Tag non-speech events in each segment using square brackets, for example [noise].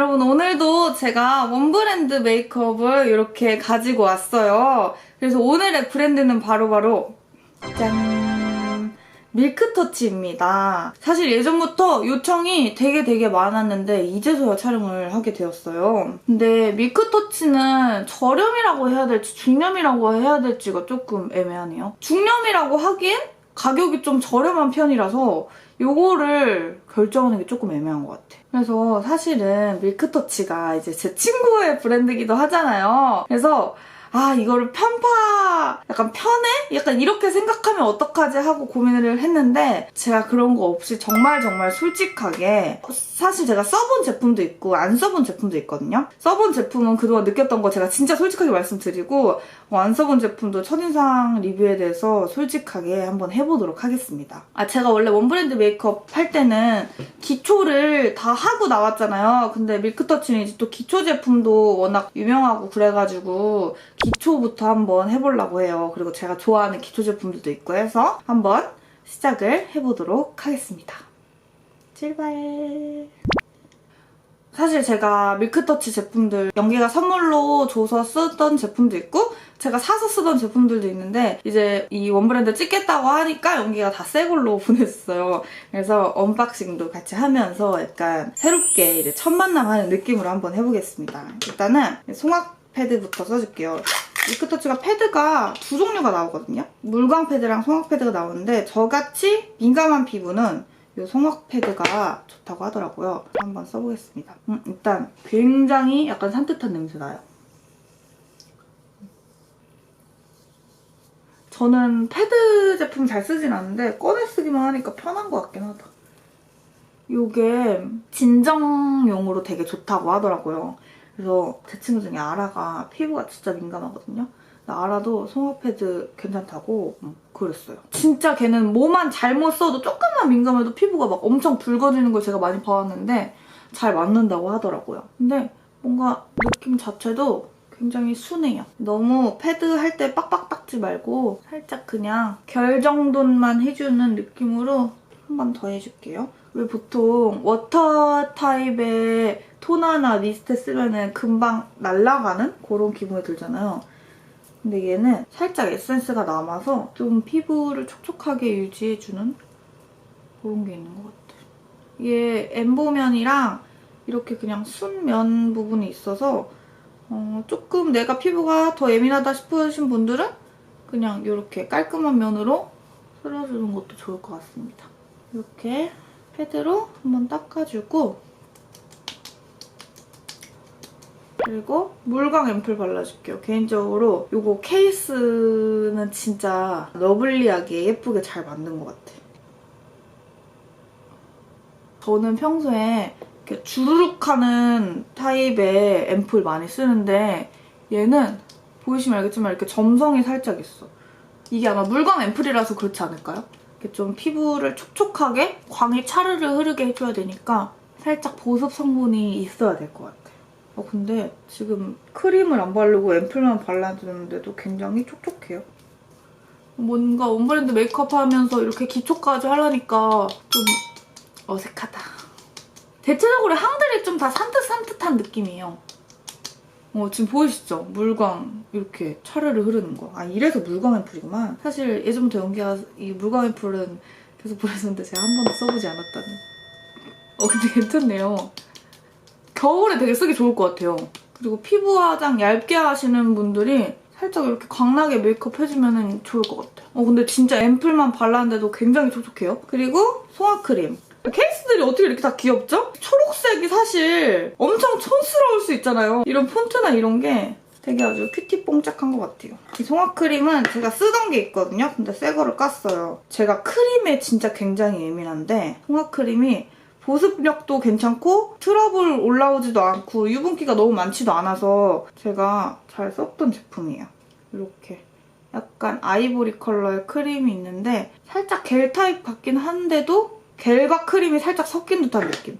여러분, 오늘도 제가 원브랜드 메이크업을 이렇게 가지고 왔어요. 그래서 오늘의 브랜드는 바로 바로, 짠! 밀크터치입니다. 사실 예전부터 요청이 되게 되게 많았는데 이제서야 촬영을 하게 되었어요. 근데 밀크터치는 저렴이라고 해야 될지 중렴이라고 해야 될지가 조금 애매하네요. 중렴이라고 하기엔 가격이 좀 저렴한 편이라서 요거를 결정하는 게 조금 애매한 것 같아. 그래서 사실은 밀크터치가 이제 제 친구의 브랜드기도 하잖아요. 그래서 아 이거를 편파 약간 편해? 약간 이렇게 생각하면 어떡하지 하고 고민을 했는데 제가 그런 거 없이 정말 정말 솔직하게 사실 제가 써본 제품도 있고 안 써본 제품도 있거든요. 써본 제품은 그동안 느꼈던 거 제가 진짜 솔직하게 말씀드리고 어, 안 써본 제품도 첫인상 리뷰에 대해서 솔직하게 한번 해보도록 하겠습니다. 아 제가 원래 원브랜드 메이크업 할 때는 기초를 다 하고 나왔잖아요. 근데 밀크터치는 이제 또 기초 제품도 워낙 유명하고 그래가지고 기초부터 한번 해보려고 해요. 그리고 제가 좋아하는 기초 제품들도 있고 해서 한번 시작을 해보도록 하겠습니다. 출발. 사실 제가 밀크터치 제품들 연기가 선물로 줘서 쓰던 제품도 있고 제가 사서 쓰던 제품들도 있는데 이제 이 원브랜드 찍겠다고 하니까 연기가 다 새 걸로 [laughs] 보냈어요. 그래서 언박싱도 같이 하면서 약간 새롭게 이제 첫 만남하는 느낌으로 한번 해보겠습니다. 일단은 송악 패드부터 써줄게요. 밀크터치가 패드가 두 종류가 나오거든요. 물광 패드랑 송악 패드가 나오는데 저같이 민감한 피부는 이 송악 패드가 좋다고 하더라고요. 한번 써보겠습니다. 음, 일단 굉장히 약간 산뜻한 냄새 나요. 저는 패드 제품 잘 쓰진 않는데 꺼내 쓰기만 하니까 편한 것 같긴 하다. 이게 진정용으로 되게 좋다고 하더라고요. 그래서 제 친구 중에 아라가 피부가 진짜 민감하거든요. 아라도 송화 패드 괜찮다고 음, 그랬어요. 진짜 걔는 뭐만 잘못 써도 조금만 민감해도 피부가 막 엄청 붉어지는 걸 제가 많이 봐왔는데 잘 맞는다고 하더라고요. 근데 뭔가 느낌 자체도 굉장히 순해요. 너무 패드 할 때 빡빡 닦지 말고 살짝 그냥 결 정도만 해주는 느낌으로 한 번 더 해줄게요. 왜 보통 워터 타입의 토너나 미스트 쓰면은 금방 날아가는 그런 기분이 들잖아요. 근데 얘는 살짝 에센스가 남아서 좀 피부를 촉촉하게 유지해주는 그런 게 있는 것 같아요. 이게 엠보면이랑 이렇게 그냥 순면 부분이 있어서 어, 조금 내가 피부가 더 예민하다 싶으신 분들은 그냥 이렇게 깔끔한 면으로 쓸어주는 것도 좋을 것 같습니다. 이렇게 패드로 한번 닦아주고 그리고 물광 앰플 발라줄게요. 개인적으로 이거 케이스는 진짜 러블리하게 예쁘게 잘 만든 것 같아. 저는 평소에 이렇게 주르륵 하는 타입의 앰플 많이 쓰는데 얘는 보이시면 알겠지만 이렇게 점성이 살짝 있어. 이게 아마 물광 앰플이라서 그렇지 않을까요? 이렇게 좀 피부를 촉촉하게 광이 차르르 흐르게 해줘야 되니까 살짝 보습 성분이 있어야 될 것 같아요. 어, 근데 지금 크림을 안 바르고 앰플만 발라주는데도 굉장히 촉촉해요. 뭔가 원브랜드 메이크업 하면서 이렇게 기초까지 하려니까 좀 어색하다. 대체적으로 향들이 좀 다 산뜻산뜻한 느낌이에요. 어, 지금 보이시죠? 물광 이렇게 차르르 흐르는 거. 아, 이래서 물광 앰플이구만. 사실 예전부터 연기가 이 물광 앰플은 계속 보냈었는데 제가 한 번도 써보지 않았다는. 어, 근데 괜찮네요. 겨울에 되게 쓰기 좋을 것 같아요. 그리고 피부 화장 얇게 하시는 분들이 살짝 이렇게 광나게 메이크업 해주면 좋을 것 같아요. 어, 근데 진짜 앰플만 발랐는데도 굉장히 촉촉해요. 그리고 소화크림. 케이스들이 어떻게 이렇게 다 귀엽죠? 초록색이 사실 엄청 촌스러울 수 있잖아요. 이런 폰트나 이런 게 되게 아주 큐티 뽕짝한 것 같아요. 이 송화크림은 제가 쓰던 게 있거든요. 근데 새 거를 깠어요. 제가 크림에 진짜 굉장히 예민한데 송화크림이 보습력도 괜찮고 트러블 올라오지도 않고 유분기가 너무 많지도 않아서 제가 잘 썼던 제품이에요. 이렇게 약간 아이보리 컬러의 크림이 있는데 살짝 겔 타입 같긴 한데도 겔과 크림이 살짝 섞인 듯한 느낌.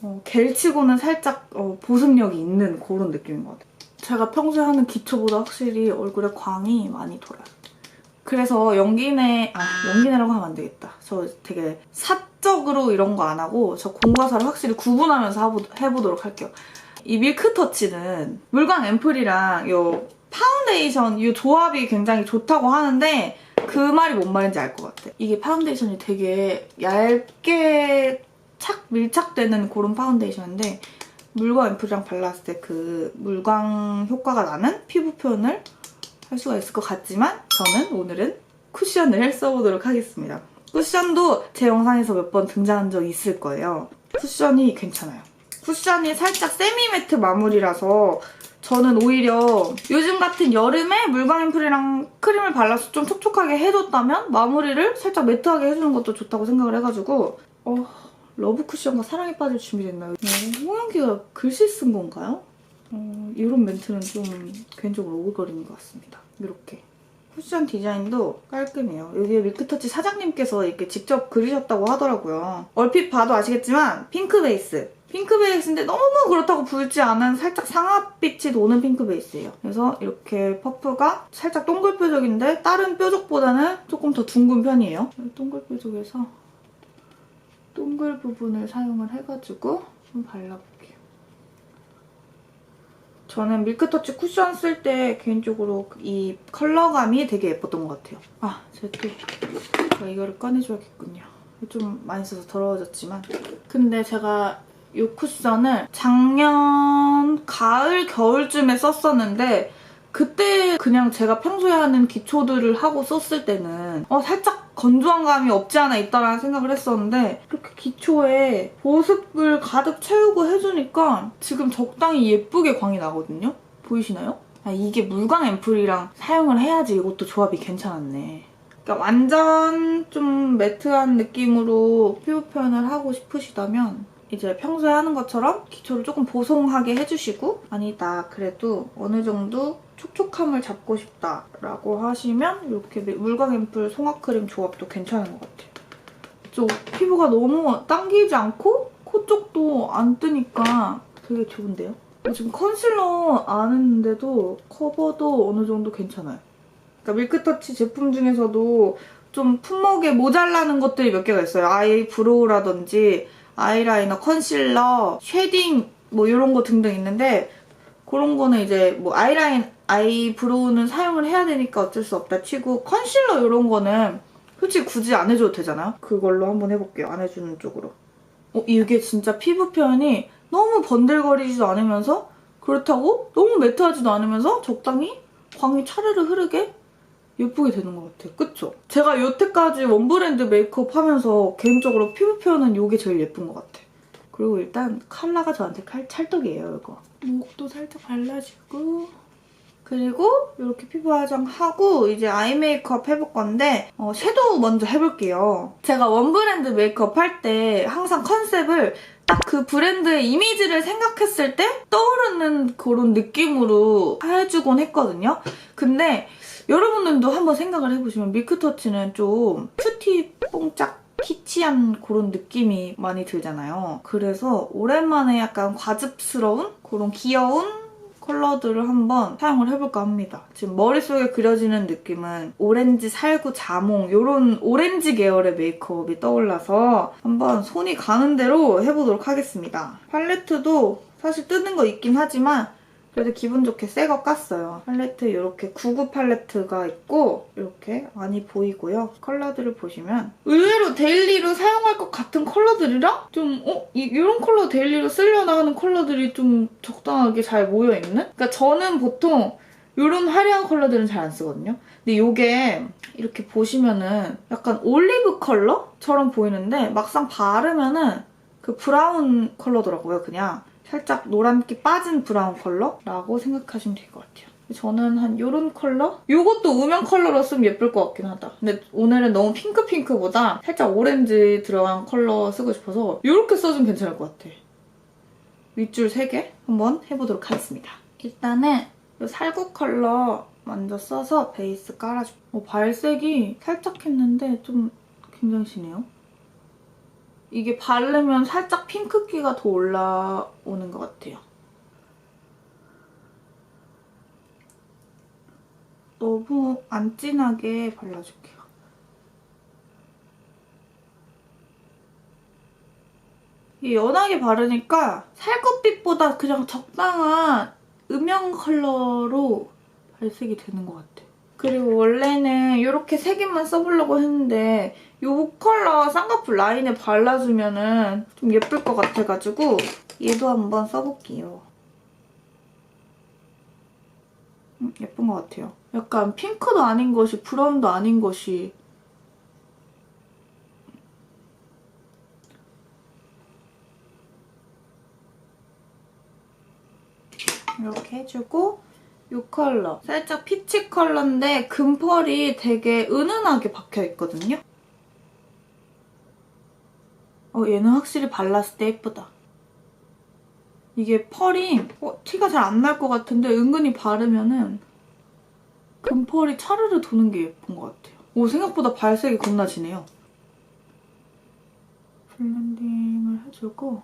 어, 겔치고는 살짝 어, 보습력이 있는 그런 느낌인 것 같아요. 제가 평소에 하는 기초보다 확실히 얼굴에 광이 많이 돌아요. 그래서 연기내 아 연기내라고 하면 안 되겠다. 저 되게 사적으로 이런 거 안 하고 저 공과사를 확실히 구분하면서 하보, 해보도록 할게요. 이 밀크터치는 물광 앰플이랑 요 파운데이션 이 조합이 굉장히 좋다고 하는데 그 말이 뭔 말인지 알 것 같아. 이게 파운데이션이 되게 얇게 착 밀착되는 그런 파운데이션인데 물광 앰플이랑 발랐을 때 그 물광 효과가 나는 피부 표현을 할 수가 있을 것 같지만 저는 오늘은 쿠션을 써보도록 하겠습니다. 쿠션도 제 영상에서 몇 번 등장한 적 있을 거예요. 쿠션이 괜찮아요. 쿠션이 살짝 세미 매트 마무리라서 저는 오히려 요즘 같은 여름에 물광 앰플이랑 크림을 발라서 좀 촉촉하게 해줬다면 마무리를 살짝 매트하게 해주는 것도 좋다고 생각을 해가지고 어, 러브 쿠션과 사랑에 빠질 준비됐나요? 어, 홍영기가 글씨 쓴 건가요? 어, 이런 멘트는 좀 개인적으로 오글거리는 것 같습니다. 이렇게. 쿠션 디자인도 깔끔해요. 여기에 밀크터치 사장님께서 이렇게 직접 그리셨다고 하더라고요. 얼핏 봐도 아시겠지만 핑크 베이스. 핑크 베이스인데 너무 그렇다고 붉지 않은 살짝 상아빛이 도는 핑크 베이스예요. 그래서 이렇게 퍼프가 살짝 동글 뾰족인데 다른 뾰족보다는 조금 더 둥근 편이에요. 동글 뾰족에서 동글 부분을 사용을 해가지고 좀 발라볼게요. 저는 밀크터치 쿠션 쓸 때 개인적으로 이 컬러감이 되게 예뻤던 것 같아요. 아, 제가 또 이거를 꺼내줘야겠군요. 좀 많이 써서 더러워졌지만 근데 제가 이 쿠션을 작년 가을 겨울쯤에 썼었는데 그때 그냥 제가 평소에 하는 기초들을 하고 썼을 때는 어 살짝 건조한 감이 없지 않아 있다라는 생각을 했었는데 이렇게 기초에 보습을 가득 채우고 해주니까 지금 적당히 예쁘게 광이 나거든요? 보이시나요? 아, 이게 물광 앰플이랑 사용을 해야지 이것도 조합이 괜찮았네. 그러니까 완전 좀 매트한 느낌으로 피부 표현을 하고 싶으시다면 이제 평소에 하는 것처럼 기초를 조금 보송하게 해주시고 아니다 그래도 어느 정도 촉촉함을 잡고 싶다라고 하시면 이렇게 물광 앰플 송화 크림 조합도 괜찮은 것 같아요. 좀 피부가 너무 당기지 않고 코 쪽도 안 뜨니까 되게 좋은데요? 지금 컨실러 안 했는데도 커버도 어느 정도 괜찮아요. 그러니까 밀크터치 제품 중에서도 좀 품목에 모자라는 것들이 몇 개가 있어요. 아이 브로우라든지 아이라이너, 컨실러, 쉐딩 뭐 이런 거 등등 있는데 그런 거는 이제 뭐 아이라인, 아이브로우는 사용을 해야 되니까 어쩔 수 없다 치고 컨실러 이런 거는 솔직히 굳이 안 해줘도 되잖아요? 그걸로 한번 해볼게요. 안 해주는 쪽으로. 어, 이게 진짜 피부 표현이 너무 번들거리지도 않으면서 그렇다고 너무 매트하지도 않으면서 적당히 광이 차르르 흐르게 예쁘게 되는 것 같아요. 그쵸? 제가 여태까지 원브랜드 메이크업 하면서 개인적으로 피부 표현은 이게 제일 예쁜 것 같아요. 그리고 일단 컬러가 저한테 칼, 찰떡이에요, 이거. 목도 살짝 발라주고 그리고 이렇게 피부 화장하고 이제 아이 메이크업 해볼 건데 어, 섀도우 먼저 해볼게요. 제가 원브랜드 메이크업 할 때 항상 컨셉을 딱 그 브랜드의 이미지를 생각했을 때 떠오르는 그런 느낌으로 해주곤 했거든요. 근데 여러분들도 한번 생각을 해보시면 밀크터치는 좀 큐티 뽕짝 키치한 그런 느낌이 많이 들잖아요. 그래서 오랜만에 약간 과즙스러운 그런 귀여운 컬러들을 한번 사용을 해볼까 합니다. 지금 머릿속에 그려지는 느낌은 오렌지 살구 자몽 이런 오렌지 계열의 메이크업이 떠올라서 한번 손이 가는 대로 해보도록 하겠습니다. 팔레트도 사실 뜨는 거 있긴 하지만 그래도 기분 좋게 새 거 깠어요. 팔레트 이렇게 99 팔레트가 있고 이렇게 많이 보이고요. 컬러들을 보시면 의외로 데일리로 사용할 것 같은 컬러들이랑 좀 어? 이, 이런 컬러 데일리로 쓰려나 하는 컬러들이 좀 적당하게 잘 모여있는? 그러니까 저는 보통 이런 화려한 컬러들은 잘 안 쓰거든요. 근데 이게 이렇게 보시면은 약간 올리브 컬러처럼 보이는데 막상 바르면은 그 브라운 컬러더라고요, 그냥. 살짝 노란기 빠진 브라운 컬러라고 생각하시면 될 것 같아요. 저는 한 이런 컬러? 이것도 음영 컬러로 쓰면 예쁠 것 같긴 하다. 근데 오늘은 너무 핑크핑크보다 살짝 오렌지 들어간 컬러 쓰고 싶어서 이렇게 써주면 괜찮을 것 같아. 윗줄 3개 한번 해보도록 하겠습니다. 일단은 이 살구 컬러 먼저 써서 베이스 깔아줄게요. 어, 발색이 살짝 했는데 좀 굉장히 진해요. 이게 바르면 살짝 핑크기가 더 올라오는 것 같아요. 너무 안 진하게 발라줄게요. 이 연하게 바르니까 살구빛보다 그냥 적당한 음영 컬러로 발색이 되는 것 같아요. 그리고 원래는 이렇게 세 개만 써보려고 했는데 이 컬러 쌍꺼풀 라인에 발라주면 좀 예쁠 것 같아가지고 얘도 한번 써볼게요. 음, 예쁜 것 같아요. 약간 핑크도 아닌 것이 브라운도 아닌 것이 이렇게 해주고 이 컬러 살짝 피치 컬러인데 금펄이 되게 은은하게 박혀있거든요. 어 얘는 확실히 발랐을 때 예쁘다. 이게 펄이 어, 티가 잘 안 날 것 같은데 은근히 바르면은 금펄이 차르르 도는 게 예쁜 것 같아요. 오 생각보다 발색이 겁나 진해요. 블렌딩을 해주고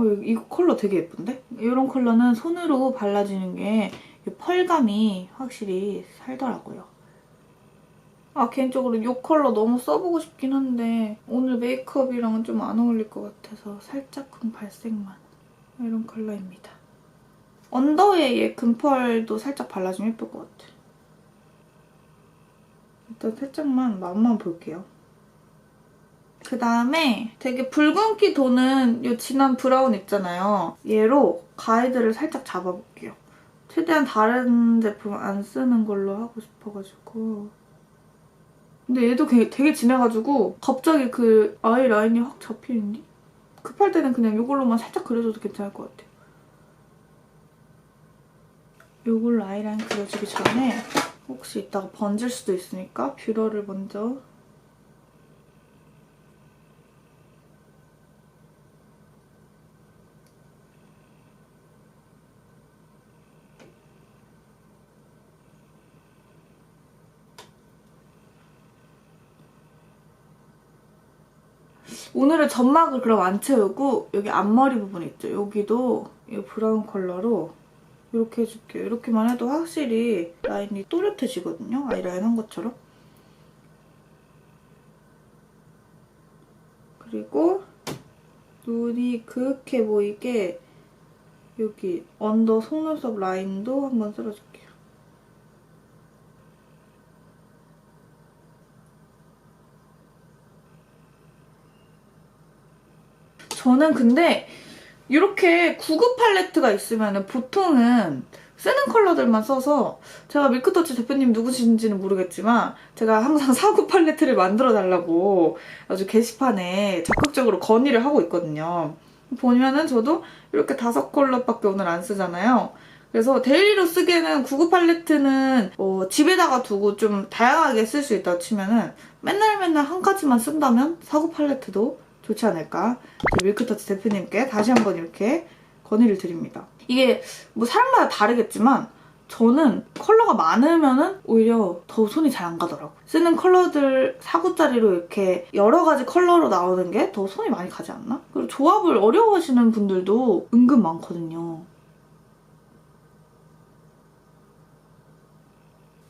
어, 이, 이 컬러 되게 예쁜데? 이런 컬러는 손으로 발라주는 게 펄감이 확실히 살더라고요. 아 개인적으로 이 컬러 너무 써보고 싶긴 한데 오늘 메이크업이랑은 좀 안 어울릴 것 같아서 살짝쿵 발색만 이런 컬러입니다. 언더에 얘 금펄도 살짝 발라주면 예쁠 것 같아. 일단 살짝만 맛만 볼게요. 그 다음에 되게 붉은기 도는 이 진한 브라운 있잖아요. 얘로 가이드를 살짝 잡아볼게요. 최대한 다른 제품 안 쓰는 걸로 하고 싶어가지고. 근데 얘도 되게, 되게 진해가지고 갑자기 그 아이 라인이 확 잡히는데? 급할 때는 그냥 이걸로만 살짝 그려줘도 괜찮을 것 같아요. 이걸로 아이라인 그려주기 전에 혹시 이따가 번질 수도 있으니까 뷰러를 먼저 오늘은 점막을 그럼 안 채우고 여기 앞머리 부분 있죠? 여기도 이 브라운 컬러로 이렇게 해줄게요. 이렇게만 해도 확실히 라인이 또렷해지거든요. 아이라인 한 것처럼. 그리고 눈이 그윽해 보이게 여기 언더 속눈썹 라인도 한번 쓸어줄게요. 저는 근데 이렇게 구급 팔레트가 있으면 보통은 쓰는 컬러들만 써서 제가 밀크터치 대표님 누구신지는 모르겠지만 제가 항상 [laughs] 사구 팔레트를 만들어 달라고 아주 게시판에 적극적으로 건의를 하고 있거든요. 보면은 저도 이렇게 다섯 컬러밖에 오늘 안 쓰잖아요. 그래서 데일리로 쓰기에는 구급 팔레트는 뭐 집에다가 두고 좀 다양하게 쓸 수 있다고 치면은 맨날 맨날 한 가지만 쓴다면 사구 팔레트도 좋지 않을까 밀크터치 대표님께 다시 한번 이렇게 건의를 드립니다. 이게 뭐 사람마다 다르겠지만 저는 컬러가 많으면은 오히려 더 손이 잘 안 가더라고요. 쓰는 컬러들 사구짜리로 이렇게 여러 가지 컬러로 나오는 게 더 손이 많이 가지 않나? 그리고 조합을 어려워하시는 분들도 은근 많거든요.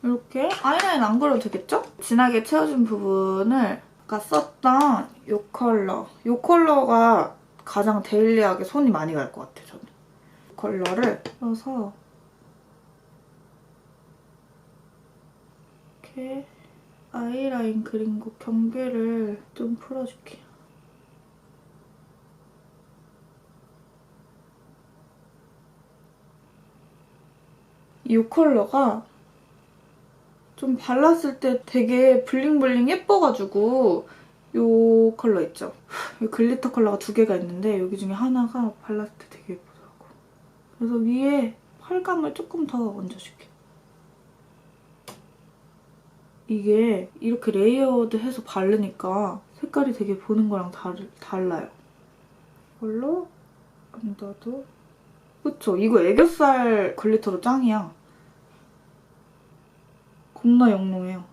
이렇게 아이라인 안 그려도 되겠죠? 진하게 채워준 부분을 아까 썼던 이 컬러. 이 컬러가 가장 데일리하게 손이 많이 갈 것 같아요, 저는. 이 컬러를 써서 이렇게 아이라인 그린 곳 경계를 좀 풀어줄게요. 이 컬러가 좀 발랐을 때 되게 블링블링 예뻐가지고 이 컬러 있죠? 이 글리터 컬러가 두 개가 있는데 여기 중에 하나가 발랐을 때 되게 예쁘더라고. 그래서 위에 펄감을 조금 더 얹어줄게. 이게 이렇게 레이어드해서 바르니까 색깔이 되게 보는 거랑 달, 달라요. 이걸로 언더도 그쵸? 이거 애교살 글리터로 짱이야. 겁나 영롱해요.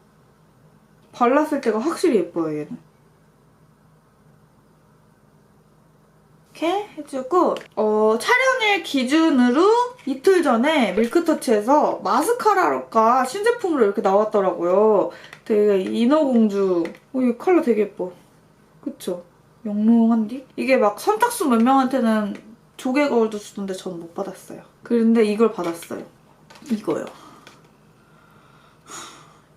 발랐을 때가 확실히 예뻐요, 얘는. 이렇게 해주고 어, 촬영일 기준으로 이틀 전에 밀크터치에서 마스카라가 신제품으로 이렇게 나왔더라고요. 되게 인어공주. 어, 이 컬러 되게 예뻐. 그쵸? 영롱한디? 이게 막 선착순 몇 명한테는 조개 거울도 주던데 전 못 받았어요. 그런데 이걸 받았어요. 이거요.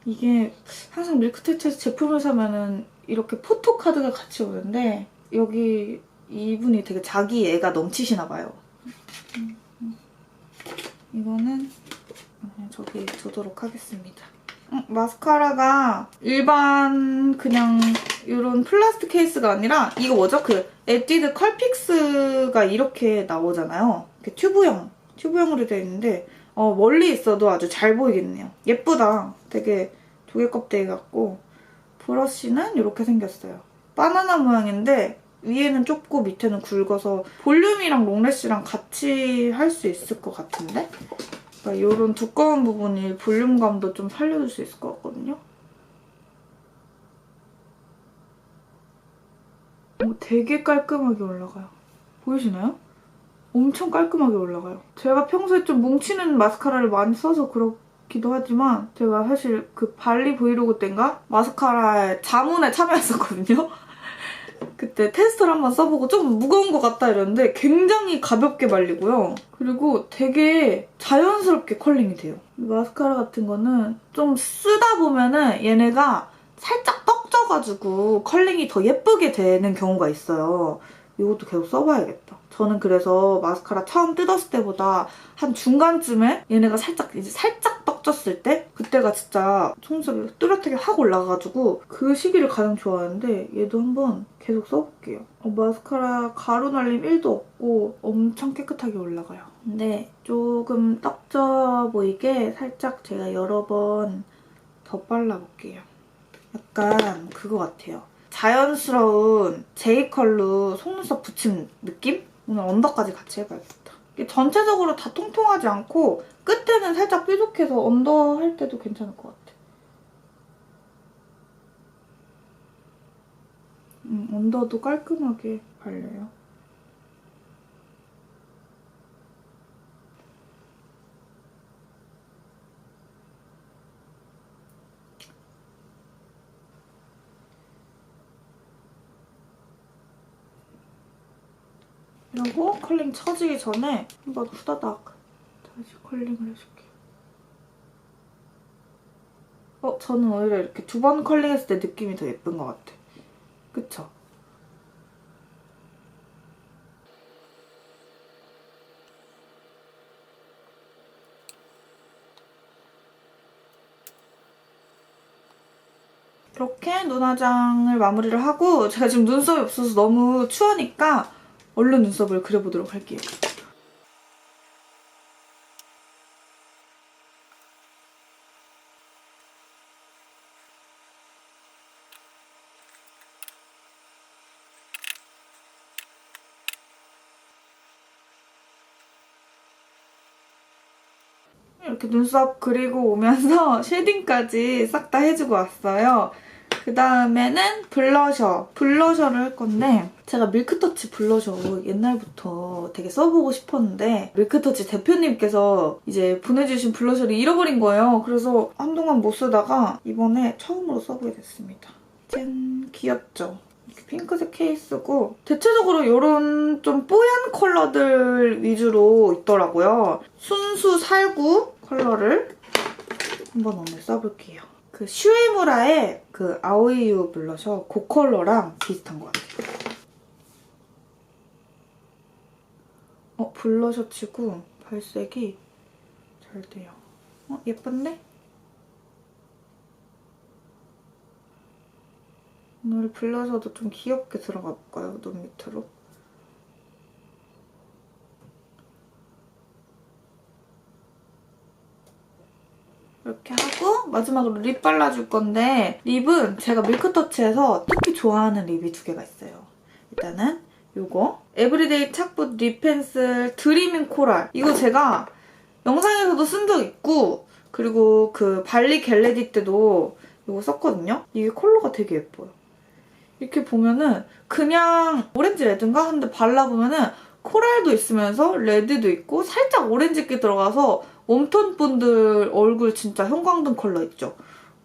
이게 항상 밀크터치에서 제품을 사면은 이렇게 포토카드가 같이 오는데 여기 이분이 되게 자기 애가 넘치시나 봐요. 이거는 그냥 저기 두도록 하겠습니다. 음, 마스카라가 일반 그냥 이런 플라스틱 케이스가 아니라 이거 뭐죠? 그 에뛰드 컬픽스가 이렇게 나오잖아요. 이렇게 튜브형, 튜브형으로 되어 있는데 어, 멀리 있어도 아주 잘 보이겠네요. 예쁘다. 되게 조개 껍데기 같고 브러쉬는 이렇게 생겼어요. 바나나 모양인데 위에는 좁고 밑에는 굵어서 볼륨이랑 롱래쉬랑 같이 할 수 있을 것 같은데? 그러니까 이런 두꺼운 부분이 볼륨감도 좀 살려줄 수 있을 것 같거든요? 어, 되게 깔끔하게 올라가요. 보이시나요? 엄청 깔끔하게 올라가요. 제가 평소에 좀 뭉치는 마스카라를 많이 써서 그렇기도 하지만 제가 사실 그 발리 브이로그 때인가 마스카라에 자문에 참여했었거든요. [laughs] 그때 테스트를 한번 써보고 좀 무거운 것 같다 이랬는데 굉장히 가볍게 발리고요. 그리고 되게 자연스럽게 컬링이 돼요. 마스카라 같은 거는 좀 쓰다 보면은 얘네가 살짝 떡져가지고 컬링이 더 예쁘게 되는 경우가 있어요. 이것도 계속 써봐야겠다. 저는 그래서 마스카라 처음 뜯었을 때보다 한 중간쯤에 얘네가 살짝 이제 살짝 떡졌을 때 그때가 진짜 속눈썹이 뚜렷하게 확 올라가가지고 그 시기를 가장 좋아하는데 얘도 한번 계속 써볼게요. 어, 마스카라 가루 날림 1도 없고 엄청 깨끗하게 올라가요. 근데 조금 떡져 보이게 살짝 제가 여러 번 더 발라볼게요. 약간 그거 같아요. 자연스러운 제이컬로 속눈썹 붙임 느낌? 오늘 언더까지 같이 해봐야겠다. 전체적으로 다 통통하지 않고 끝에는 살짝 뾰족해서 언더 할 때도 괜찮을 것 같아. 음, 언더도 깔끔하게 발려요. 이러고 컬링 쳐지기 전에 한번 후다닥 다시 컬링을 해줄게요. 어, 저는 오히려 이렇게 두 번 컬링했을 때 느낌이 더 예쁜 것 같아. 그쵸? 이렇게 눈화장을 마무리를 하고 제가 지금 눈썹이 없어서 너무 추우니까 얼른 눈썹을 그려보도록 할게요. 이렇게 눈썹 그리고 오면서 [laughs] 쉐딩까지 싹 다 해주고 왔어요. 그 다음에는 블러셔. 블러셔를 할 건데 제가 밀크터치 블러셔 옛날부터 되게 써보고 싶었는데 밀크터치 대표님께서 이제 보내주신 블러셔를 잃어버린 거예요. 그래서 한동안 못 쓰다가 이번에 처음으로 써보게 됐습니다. 짠! 귀엽죠? 핑크색 케이스고 대체적으로 이런 좀 뽀얀 컬러들 위주로 있더라고요. 순수 살구 컬러를 한번 오늘 써볼게요. 그 슈에무라의 그 아오이유 블러셔 그 컬러랑 비슷한 것 같아요. 어, 블러셔 치고 발색이 잘 돼요. 어, 예쁜데? 오늘 블러셔도 좀 귀엽게 들어가 볼까요? 눈 밑으로. 이렇게 하고 마지막으로 립 발라줄 건데 립은 제가 밀크터치에서 특히 좋아하는 립이 두 개가 있어요. 일단은 이거 에브리데이 착붙 립 펜슬 드리밍 코랄 이거 제가 영상에서도 쓴 적 있고 그리고 그 발리 겟레디 때도 이거 썼거든요. 이게 컬러가 되게 예뻐요. 이렇게 보면은 그냥 오렌지 레드인가? 하는데 발라보면은 코랄도 있으면서 레드도 있고 살짝 오렌지기 들어가서 웜톤 분들 얼굴 진짜 형광등 컬러 있죠?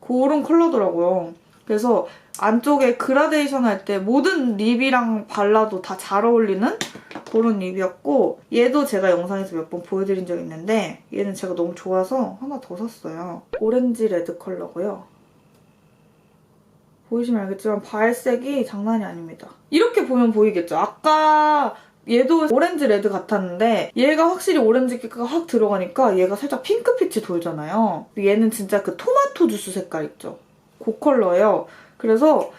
그런 컬러더라고요. 그래서 안쪽에 그라데이션 할 때 모든 립이랑 발라도 다 잘 어울리는 그런 립이었고 얘도 제가 영상에서 몇 번 보여드린 적 있는데 얘는 제가 너무 좋아서 하나 더 샀어요. 오렌지 레드 컬러고요. 보이시면 알겠지만 발색이 장난이 아닙니다. 이렇게 보면 보이겠죠? 아까 얘도 오렌지 레드 같았는데 얘가 확실히 오렌지기가 확 들어가니까 얘가 살짝 핑크빛이 돌잖아요. 얘는 진짜 그 토마토 주스 색깔 있죠? 그 컬러예요. 그래서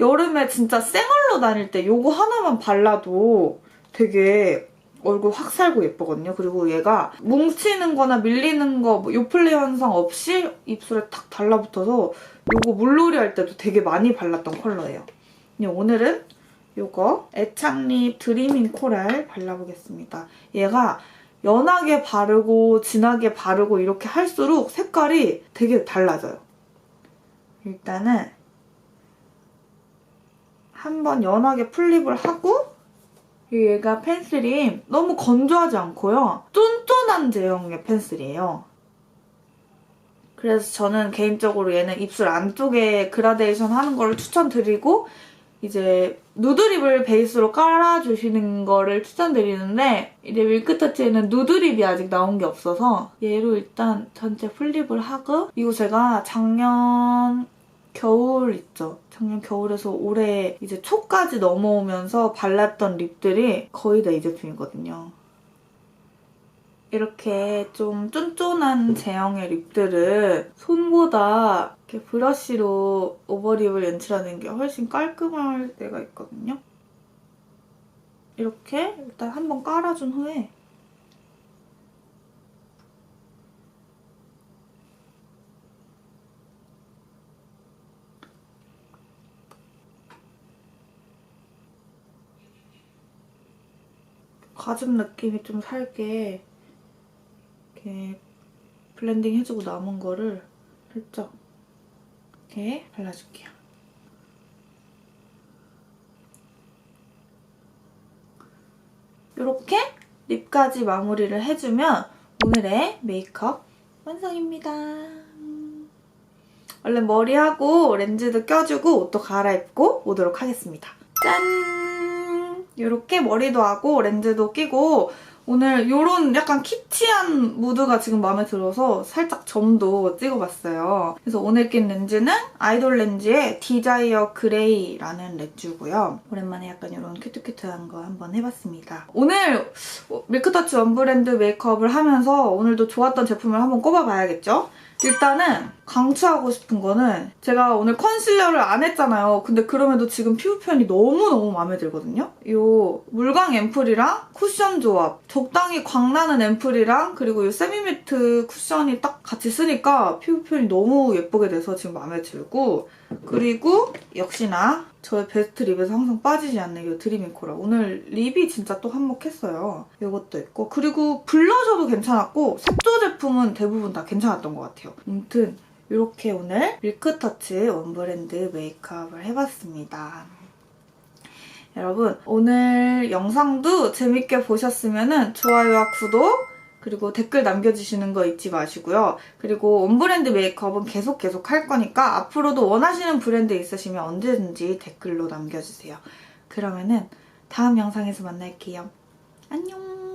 여름에 진짜 생얼로 다닐 때 요거 하나만 발라도 되게 얼굴 확 살고 예쁘거든요. 그리고 얘가 뭉치는 거나 밀리는 거, 뭐 요플레 현상 없이 입술에 탁 달라붙어서 요거 물놀이 할 때도 되게 많이 발랐던 컬러예요. 오늘은 요거 애착립 드리밍 코랄 발라보겠습니다. 얘가 연하게 바르고 진하게 바르고 이렇게 할수록 색깔이 되게 달라져요. 일단은 한번 연하게 풀립을 하고 얘가 펜슬이 너무 건조하지 않고요. 쫀쫀한 제형의 펜슬이에요. 그래서 저는 개인적으로 얘는 입술 안쪽에 그라데이션 하는 거를 추천드리고 이제 누드립을 베이스로 깔아주시는 거를 추천드리는데 이제 밀크터치에는 누드립이 아직 나온 게 없어서 얘로 일단 전체 플립을 하고 이거 제가 작년 겨울 있죠. 작년 겨울에서 올해 이제 초까지 넘어오면서 발랐던 립들이 거의 다 이 제품이거든요. 이렇게 좀 쫀쫀한 제형의 립들은 손보다 이렇게 브러쉬로 오버립을 연출하는 게 훨씬 깔끔할 때가 있거든요. 이렇게 일단 한번 깔아준 후에 가죽 느낌이 좀 살게 이렇게 블렌딩 해주고 남은 거를 살짝 이렇게 발라줄게요. 이렇게 립까지 마무리를 해주면 오늘의 메이크업 완성입니다. 얼른 머리하고 렌즈도 껴주고 옷도 갈아입고 오도록 하겠습니다. 짠! 이렇게 머리도 하고 렌즈도 끼고 오늘 이런 약간 키티한 무드가 지금 마음에 들어서 살짝 점도 찍어봤어요. 그래서 오늘 낀 렌즈는 아이돌 렌즈의 디자이어 그레이라는 렌즈고요. 오랜만에 약간 이런 큐트큐트한 거 한번 해봤습니다. 오늘 밀크터치 원브랜드 메이크업을 하면서 오늘도 좋았던 제품을 한번 꼽아봐야겠죠? 일단은 강추하고 싶은 거는 제가 오늘 컨실러를 안 했잖아요. 근데 그럼에도 지금 피부 표현이 너무너무 마음에 들거든요. 이 물광 앰플이랑 쿠션 조합 적당히 광나는 앰플이랑 그리고 이 세미매트 쿠션이 딱 같이 쓰니까 피부 표현이 너무 예쁘게 돼서 지금 마음에 들고 그리고 역시나 저의 베스트 립에서 항상 빠지지 않는 이 드리밍 코라. 오늘 립이 진짜 또 한몫했어요. 이것도 있고 그리고 블러셔도 괜찮았고 색조 제품은 대부분 다 괜찮았던 것 같아요. 아무튼 이렇게 오늘 밀크터치 원브랜드 메이크업을 해봤습니다. 여러분 오늘 영상도 재밌게 보셨으면 좋아요와 구독 그리고 댓글 남겨주시는 거 잊지 마시고요. 그리고 원브랜드 메이크업은 계속 계속 할 거니까 앞으로도 원하시는 브랜드 있으시면 언제든지 댓글로 남겨주세요. 그러면은 다음 영상에서 만날게요. 안녕!